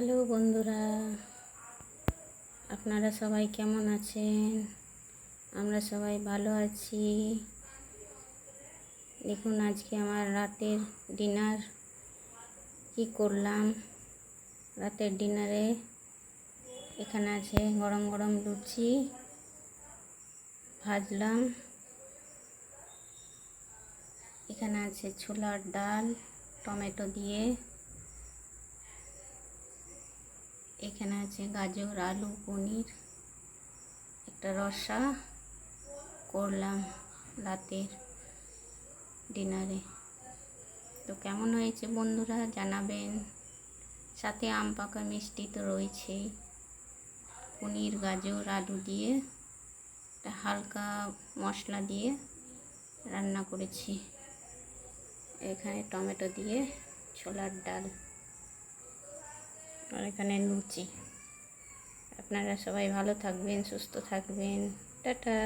Hello বন্ধুরা, আপনারা সবাই কেমন আছেন? আমরা সবাই ভালো আছি। দেখুন, আজকে আমার রাতের ডিনার কি করলাম? রাতের ডিনারে এখানে আছে গরম গরম লুচি ভাজলাম। এখানে আছে ছোলার ডাল, টমেটো দিয়ে এখানে আছে গাজর, আলু, পনির, একটা রসা, করলাম রাতের ডিনারে। তো কেমন হয়েছে বন্ধুরা জানাবেন। সাথে আম পাকা মিষ্টি তো রয়েছেই। পনির, গাজর, আলু দিয়ে একটা হালকা মশলা দিয়ে রান্না করেছি। এখানে টমেটো দিয়ে ছোলার ডাল। আর এখানে লুচি। আপনারা সবাই ভালো থাকবেন সুস্থ থাকবেন। টাটা।